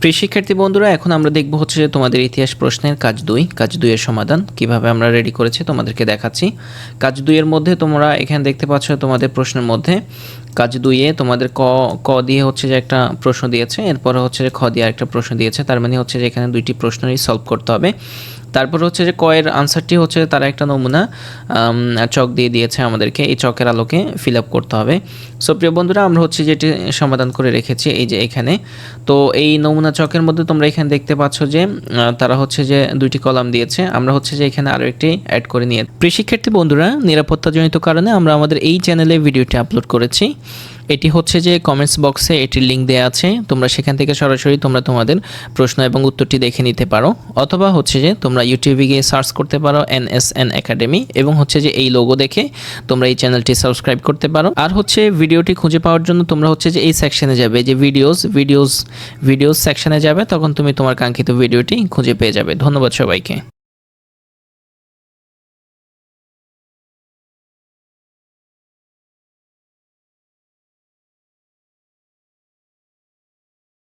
প্রিয় শিক্ষার্থী বন্ধুরা, এখন আমরা দেখব হচ্ছে যে তোমাদের ইতিহাস প্রশ্নের কাজ দুই। কাজ দুইয়ের সমাধান কীভাবে আমরা রেডি করেছি তোমাদেরকে দেখাচ্ছি। কাজ দুইয়ের মধ্যে তোমরা এখানে দেখতে পাচ্ছ তোমাদের প্রশ্নের মধ্যে, কাজ দুইয়ে তোমাদের ক ক দিয়ে হচ্ছে যে একটা প্রশ্ন দিয়েছে, এরপরে হচ্ছে যে খ দিয়ে একটা প্রশ্ন দিয়েছে, তার মানে হচ্ছে যে এখানে দুইটি প্রশ্নই সলভ করতে হবে। তারপর হচ্ছে যে কয়ের আনসারটি হচ্ছে তারা একটা নমুনা চক দিয়ে দিয়েছে আমাদেরকে। এই চকের আলোকে ফিল আপ করতে হবে। সো প্রিয় বন্ধুরা, আমরা হচ্ছে যেটি সমাধান করে রেখেছি, এই যে এখানে। তো, এই নমুনা চকের মধ্যে তোমরা এখানে দেখতে পাচ্ছ যে তারা হচ্ছে যে দুইটি কলাম দিয়েছে। আমরা হচ্ছে যে এখানে আরও একটি অ্যাড করে নিয়ে প্রিয় শিক্ষার্থী বন্ধুরা, নিরাপত্তাজনিত কারণে আমরা আমাদের এই চ্যানেলে ভিডিওটি আপলোড করেছি। এটি হচ্ছে যে কমেন্টস বক্সে এটির লিঙ্ক দেওয়া আছে। তোমরা সেখান থেকে সরাসরি তোমরা তোমাদের প্রশ্ন এবং উত্তরটি দেখে নিতে পারো। অথবা হচ্ছে যে তোমরা ইউটিউবে গিয়ে সার্চ করতে পারো এন এস এন একাডেমি এবং হচ্ছে যে এই লোগো দেখে তোমরা এই চ্যানেলটি সাবস্ক্রাইব করতে পারো। আর হচ্ছে ভিডিওটি খুঁজে পাওয়ার জন্য তোমরা হচ্ছে যে এই সেকশনে যাবে যে ভিডিওস ভিডিওস ভিডিওস সেকশনে যাবে, তখন তুমি তোমার কাঙ্ক্ষিত ভিডিওটি খুঁজে পেয়ে যাবে। ধন্যবাদ সবাইকে।